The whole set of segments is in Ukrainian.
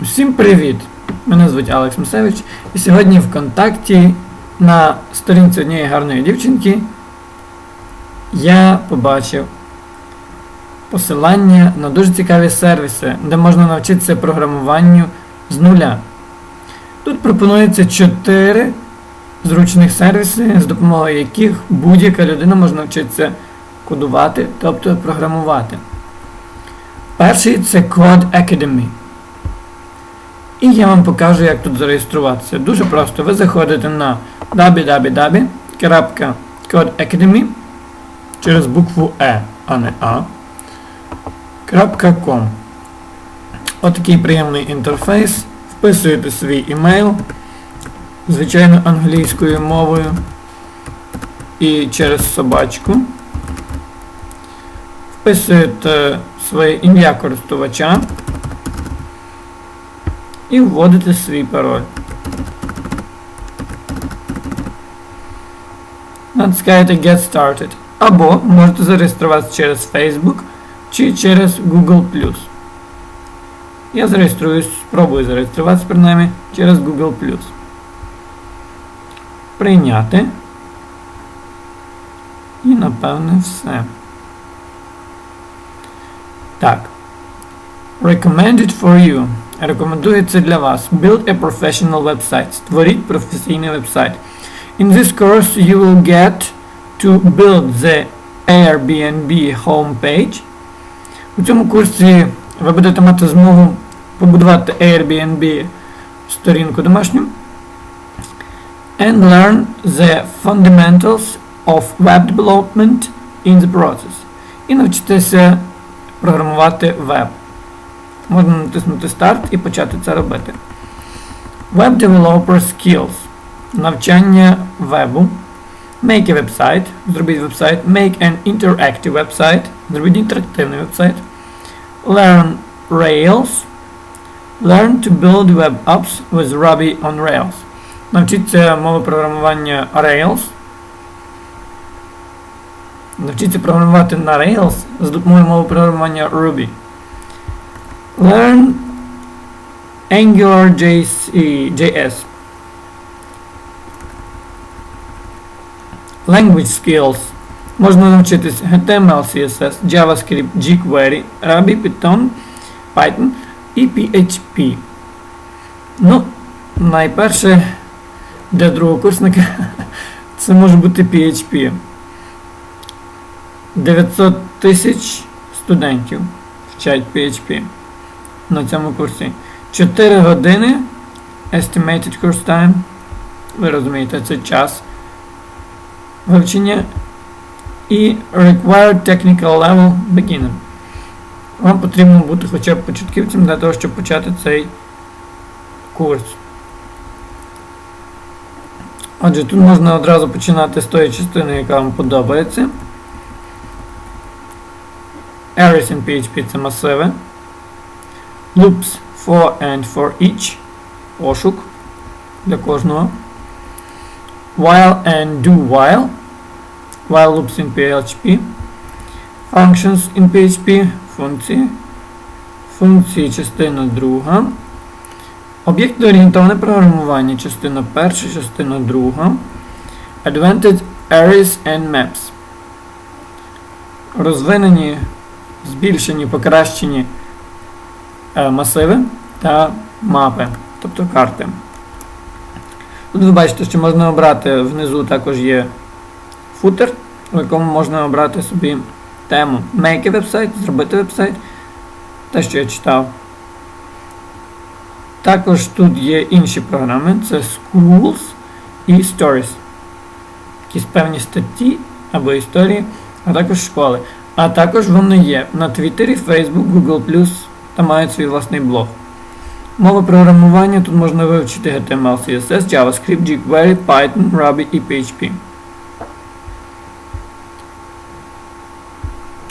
Всім привіт! Мене звуть Алекс Мусевич, і сьогодні в контакті на сторінці однієї гарної дівчинки я побачив посилання на дуже цікаві сервіси, де можна навчитися програмуванню з нуля. Тут пропонується 4 зручних сервіси, з допомогою яких будь-яка людина може навчитися кодувати, тобто програмувати. Перший це Code Academy. І я вам покажу, як тут зареєструватися. Дуже просто. Ви заходите на www.codeacademy через букву E, а не A. .com. Отакий приємний інтерфейс. Вписуєте свій імейл, звичайно, англійською мовою. І через собачку. Вписуєте своє ім'я користувача і вводите свій пароль. Натискаєте Get Started. Або можете зареєструватися через Facebook чи через Google+. Я зареєструюсь, спробую зареєструватися принаймні через Google+. Прийняти. І напевне все. Так. Recommended for you. Рекомендується для вас. Build a professional website. Створіть професійний вебсайт. In this course you will get to build the Airbnb homepage. У цьому курсі ви будете мати змогу побудувати Airbnb сторінку домашню. And learn the fundamentals of web development in the process. І навчитися програмувати веб. Можна натиснути старт і почати це робити. Web Developer Skills. Навчання вебу. Make a website. Зробіть вебсайт. Make an interactive website. Зробіть інтерактивний вебсайт. Learn Rails. Learn to build web apps with Ruby on Rails. Навчіться мови програмування Rails. Навчіться програмувати на Rails з допомогою мови програмування Ruby. Learn AngularJS. Language skills. Можна навчитись HTML, CSS, JavaScript, jQuery, Ruby, Python, Python і PHP. Ну, найперше для другокурсника це може бути PHP. 900 тисяч студентів вчать PHP на цьому курсі. 4 години estimated course time. Ви розумієте, це час вивчення. І required technical level beginner. Вам потрібно бути хоча б початківцем для того, щоб почати цей курс. Отже, тут можна одразу починати з тої частини, яка вам подобається. Arrays in PHP це масиви. Loops for and for each. Пошук для кожного. While and do while. While loops in PHP. Functions in PHP. Функції. Функції частина друга. Об'єктно-орієнтоване програмування. Частина перша, частина друга. Advanced Arrays and Maps. Розвинені, збільшені, покращені масиви та мапи, тобто карти. Тут ви бачите, що можна обрати внизу також є футер, у якому можна обрати собі тему Make a website, зробити вебсайт, те, що я читав. Також тут є інші програми, це Schools і Stories. Якісь певні статті або історії, а також школи. А також вони є на Твіттері, Facebook, Google+, та мають свій власний блог. Мова програмування тут можна вивчити HTML, CSS, JavaScript, jQuery, Python, Ruby і PHP.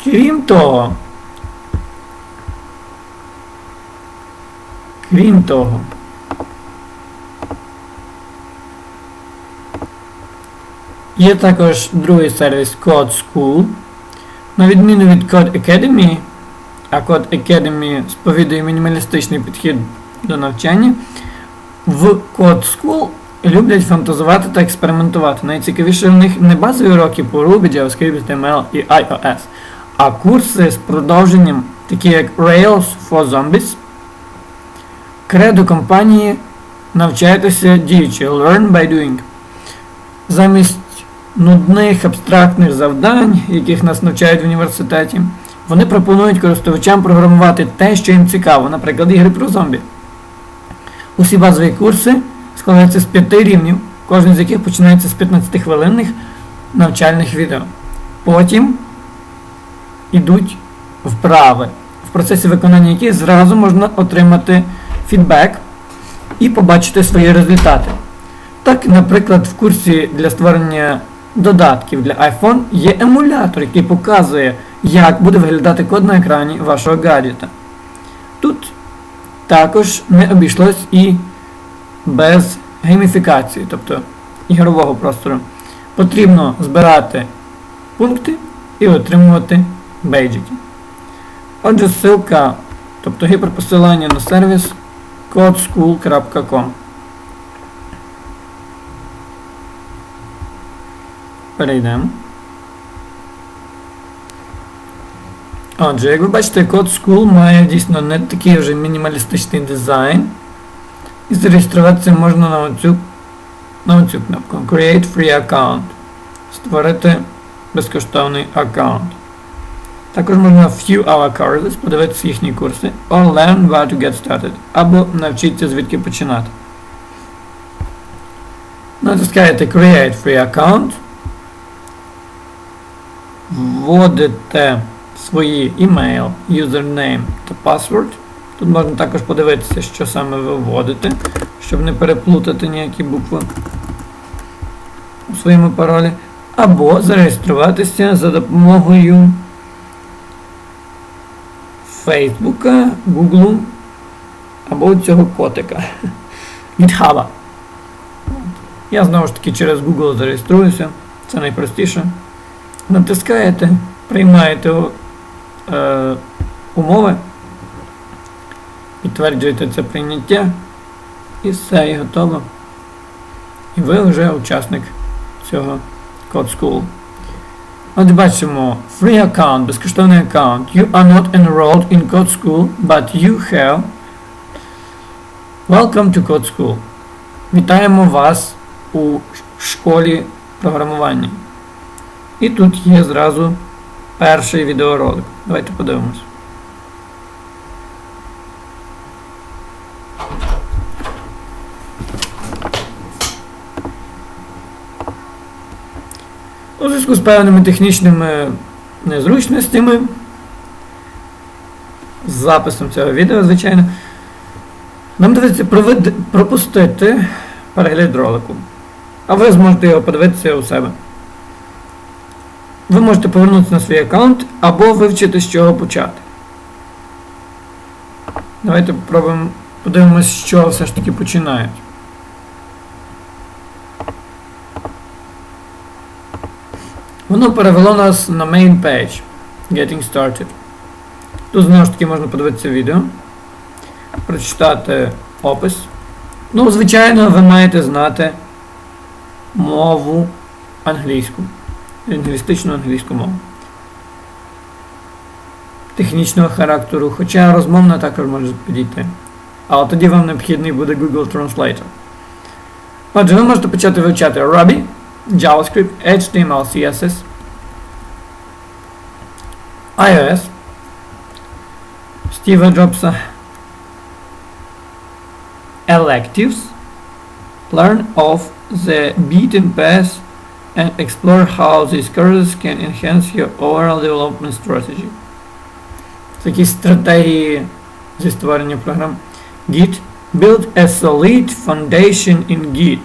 Крім того, крім того, є також другий сервіс Code School. На відміну від Code Academy, а Code Academy сповідує мінімалістичний підхід до навчання. В Code School люблять фантазувати та експериментувати. Найцікавіше в них не базові уроки по Ruby, JavaScript, HTML і iOS, а курси з продовженням, такі як Rails for Zombies. Кредо компанії навчайтеся діючи Learn by doing. Замість нудних абстрактних завдань, яких нас навчають в університеті, вони пропонують користувачам програмувати те, що їм цікаво, наприклад, ігри про зомбі. Усі базові курси складаються з п'яти рівнів, кожен з яких починається з 15-хвилинних навчальних відео. Потім йдуть вправи, в процесі виконання яких зразу можна отримати фідбек і побачити свої результати. Так, наприклад, в курсі для створення додатків для iPhone є емулятор, який показує, як буде виглядати код на екрані вашого гаджета. Тут також не обійшлось і без гейміфікації, тобто ігрового простору. Потрібно збирати пункти і отримувати бейджики. Отже, ссылка, тобто гіперпосилання на сервіс codeschool.com. Перейдемо. Отже, як ви бачите, Code School має дійсно не такий вже мінімалістичний дизайн. І зареєструватися можна на оцю, на оцю кнопку Create Free Account. Створити безкоштовний аккаунт. Також можна View Our Courses, подивитися їхні курси, or Learn Where to Get Started, або навчитися звідки починати. Натискаєте Create Free Account. Вводите свої email, username та password. Тут можна також подивитися, що саме ви вводите, щоб не переплутати ніякі букви у своєму паролі. Або зареєструватися за допомогою Фейсбука, Гуглу або цього котика. GitHub. Я знову ж таки через Google зареєструюся. Це найпростіше. Натискаєте, приймаєте е, умови, підтверджуєте це прийняття і все, і готово. І ви вже учасник цього Code School. От бачимо free account, безкоштовний аккаунт. You are not enrolled in Code School, but you have Welcome to Code School. Вітаємо вас у школі програмування. І тут є зразу перший відеоролик. Давайте подивимось. У зв'язку з певними технічними незручностями, з записом цього відео, звичайно, нам доведеться пропустити перегляд ролику. А ви зможете його подивитися у себе. Ви можете повернутися на свій аккаунт або вивчити, з чого почати. Давайте попробуємо подивимось, з чого все ж таки починають. Воно перевело нас на main page. Getting started. Тут знову ж таки можна подивитися відео, прочитати опис. Ну, звичайно, ви маєте знати мову англійську, лінгвістичну англійську мову. Технічного характеру, хоча розмовна також може підійти. Але тоді вам необхідний буде Google Translator. Отже, ви можете почати вивчати Ruby, JavaScript, HTML, CSS, iOS, Стіва Джобса, Electives, learn of the beaten path and explore how these courses can enhance your overall development strategy. Такі стратегії зі створення програм. Git. Build a solid foundation in Git.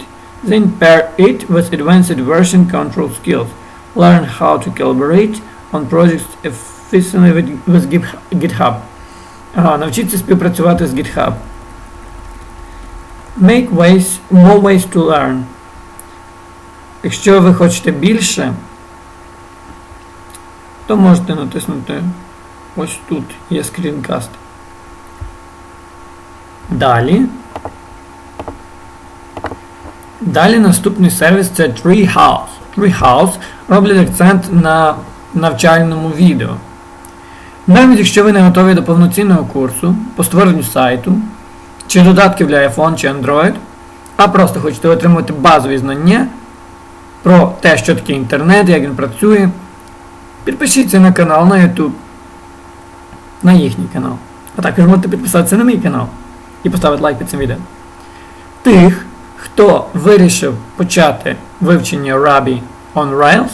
Then pair it with advanced version control skills. Learn how to collaborate on projects efficiently with, with Git- GitHub. Ага, навчіться співпрацювати з GitHub. Make ways, more ways to learn. Якщо ви хочете більше, то можете натиснути ось тут є скрінкаст. Далі. Далі наступний сервіс це Treehouse. Treehouse роблять акцент на навчальному відео. Навіть якщо ви не готові до повноцінного курсу по створенню сайту, чи додатків для iPhone чи Android, а просто хочете отримати базові знання про те, що таке інтернет, як він працює, підпишіться на канал на YouTube, на їхній канал. А також можете підписатися на мій канал і поставити лайк під цим відео. Тих, хто вирішив почати вивчення Ruby on Rails,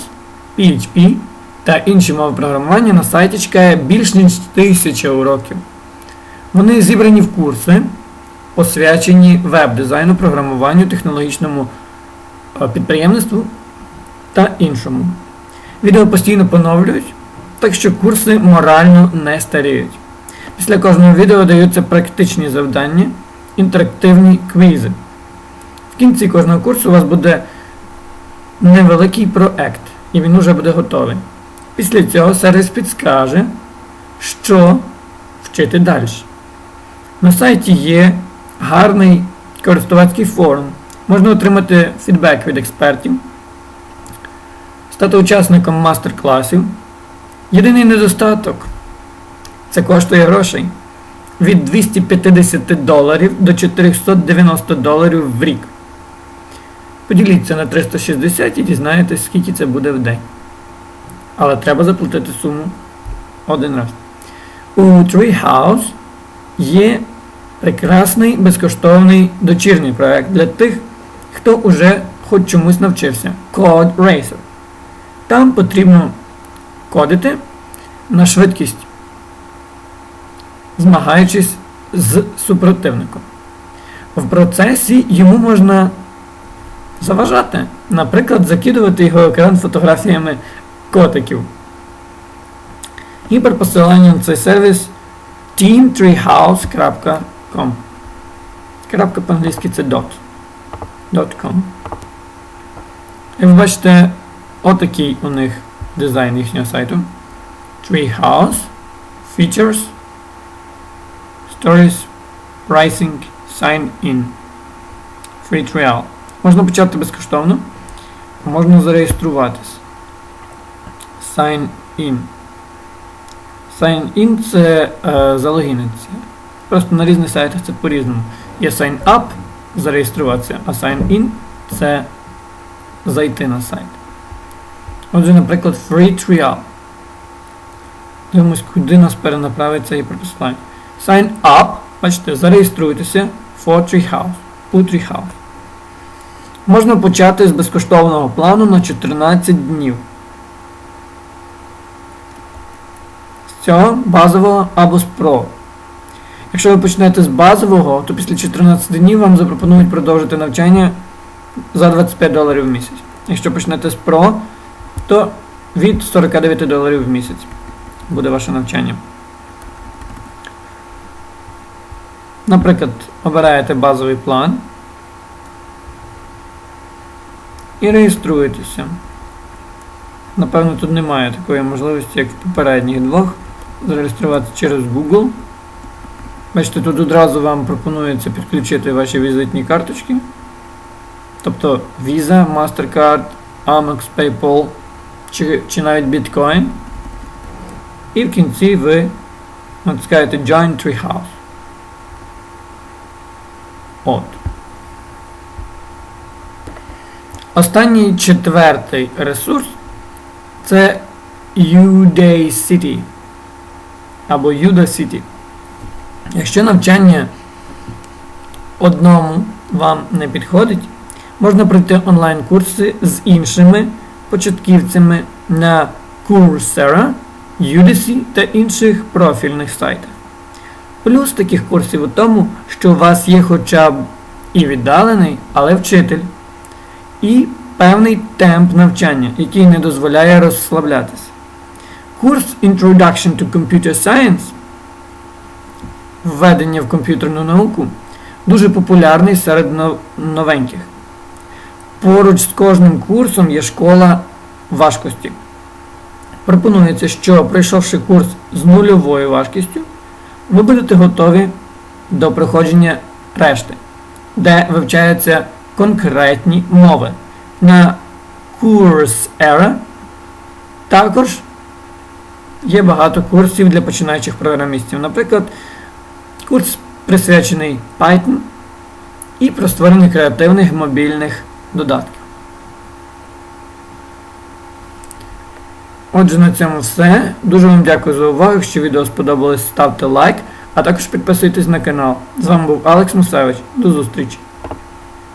PHP та інші мови програмування на сайті чекає більш ніж 1000 уроків. Вони зібрані в курси, освячені веб-дизайну, програмуванню, технологічному е, підприємництву та іншому. Відео постійно поновлюють, так що курси морально не старіють. Після кожного відео даються практичні завдання, інтерактивні квізи. В кінці кожного курсу у вас буде невеликий проект, і він уже буде готовий. Після цього сервіс підскаже, що вчити далі. На сайті є гарний користувацький форум. Можна отримати фідбек від експертів, стати учасником мастер-класів. Єдиний недостаток це коштує грошей від 250 доларів до 490 доларів в рік. Поділіться на 360 і дізнаєтесь, скільки це буде в день. Але треба заплатити суму один раз. У Treehouse є прекрасний безкоштовний дочірній проект для тих, хто уже хоч чомусь навчився. Code Racer. Там потрібно кодити на швидкість, змагаючись з супротивником. В процесі йому можна заважати, наприклад, закидувати його екран фотографіями котиків. Гіперпосилання на цей сервіс teamtreehouse.com Крапка по-англійськи це dot. .com. І ви бачите, отакий у них дизайн їхнього сайту. Treehouse, Features, Stories, Pricing, Sign In. Free trial. Можна почати безкоштовно, можна зареєструватись. Sign In. Sign In це е, залогінитися. Просто на різних сайтах це по-різному. Є Sign Up, зареєструватися, а Sign In це зайти на сайт. Отже, наприклад, Free Trial. Дивимось, куди нас перенаправить цей посилання. Sign Up, бачите, зареєструйтеся for Treehouse. У Treehouse. Можна почати з безкоштовного плану на 14 днів. З цього базового або з Pro. Якщо ви почнете з базового, то після 14 днів вам запропонують продовжити навчання за 25 доларів в місяць. Якщо почнете з Pro, то від 49 доларів в місяць буде ваше навчання. Наприклад, обираєте базовий план і реєструєтеся. Напевно, тут немає такої можливості, як в попередніх двох. Зареєструватися через Google. Бачите, тут одразу вам пропонується підключити ваші візитні карточки. Тобто Visa, MasterCard, Amex, PayPal чи, чи навіть Bitcoin. І в кінці ви натискаєте Join Treehouse. От. Останній четвертий ресурс це Udacity або Udacity. Якщо навчання одному вам не підходить, можна пройти онлайн-курси з іншими початківцями на Coursera, Udacity та інших профільних сайтах. Плюс таких курсів у тому, що у вас є хоча б і віддалений, але вчитель, і певний темп навчання, який не дозволяє розслаблятися. Курс Introduction to Computer Science введення в комп'ютерну науку дуже популярний серед новеньких. Поруч з кожним курсом є школа важкості. Пропонується, що пройшовши курс з нульовою важкістю, ви будете готові до проходження решти, де вивчаються конкретні мови. На Coursera також є багато курсів для починаючих програмістів. Наприклад, курс присвячений Python і про створення креативних мобільних додатків. Отже, на цьому все. Дуже вам дякую за увагу. Якщо відео сподобалось, ставте лайк, а також підписуйтесь на канал. З вами був Алекс Мусевич. До зустрічі!